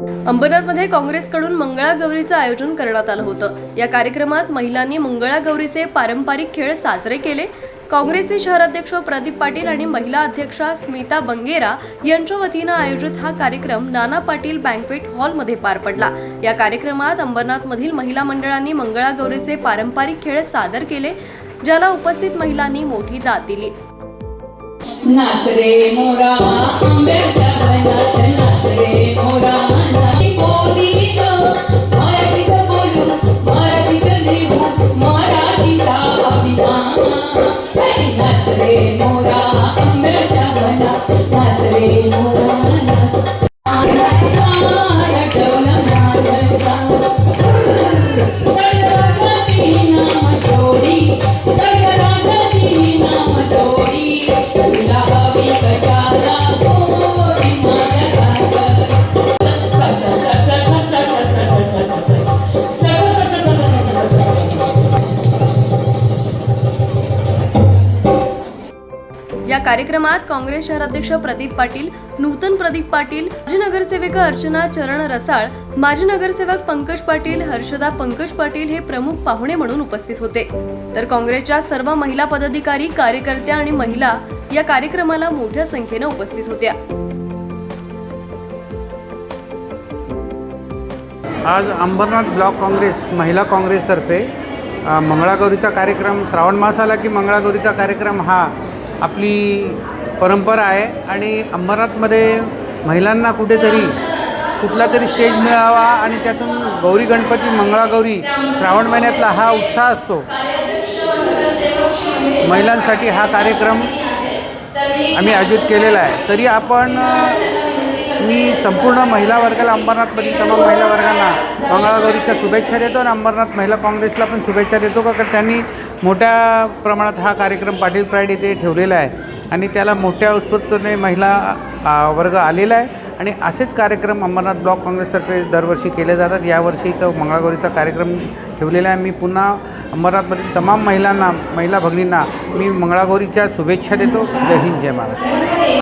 अंबरनाथमध्ये काँग्रेसकडून मंगळागौरीचं आयोजन करण्यात आलं होतं. या कार्यक्रमात महिलांनी मंगळागौरीचे पारंपरिक खेळ साजरे केले. काँग्रेसचे शहराध्यक्ष प्रदीप पाटील आणि महिला अध्यक्षा स्मिता बंगेरा यांच्या वतीनं आयोजित हा कार्यक्रम नाना पाटील बँकवेट हॉलमध्ये पार पडला. या कार्यक्रमात अंबरनाथमधील महिला मंडळांनी मंगळागौरीचे पारंपरिक खेळ सादर केले ज्याला उपस्थित महिलांनी मोठी दाद दिली. हे या कार्यक्रमात काँग्रेस शहराध्यक्ष प्रदीप पाटील नूतन प्रदीप पाटील माजी नगरसेविका अर्चना चरण रसाळ माजी नगरसेवक पंकज पाटील हर्षदा पंकज पाटील हे प्रमुख पाहुणे म्हणून उपस्थित होते. तर काँग्रेसच्या सर्व महिला पदाधिकारी कार्यकर्त्या आणि महिला या कार्यक्रमाला मोठ्या संख्येनं उपस्थित होत्या. आज अंबरनाथ ब्लॉक काँग्रेस महिला काँग्रेसतर्फे मंगळागौरीचा कार्यक्रम श्रावण मास आला की मंगळागौरीचा कार्यक्रम हा आपली परंपरा आहे आणि अंबरनाथमध्ये महिलांना कुठेतरी कुठला तरी स्टेज मिळावा आणि त्यातून गौरी गणपती मंगळागौरी श्रावण महिन्यातला हा उत्साह असतो. महिलांसाठी हा कार्यक्रम आम्ही आयोजित केलेला आहे. तरी आपण मी संपूर्ण महिला वर्गाला अंबरनाथमधील तमाम महिला वर्गांना मंगळागौरीच्या शुभेच्छा देतो आणि अंबरनाथ महिला काँग्रेसला पण शुभेच्छा देतो का? कारण त्यांनी मोठ्या प्रमाणात हा कार्यक्रम पाटील प्राईड इथे ठेवलेला आहे. आणि त्याला मोठ्या उत्स्फूर्तने महिला वर्ग आलेला आहे. आणि असेच कार्यक्रम अंबरनाथ ब्लॉक काँग्रेसतर्फे दरवर्षी केले जातात. यावर्षी तर मंगळागौरीचा कार्यक्रम ठेवलेला आहे. मी पुन्हा अंबरनाथमधील तमाम महिलांना महिला भगिनींना मी मंगळागौरीच्या शुभेच्छा देतो. जय हिंद जय महाराष्ट्र.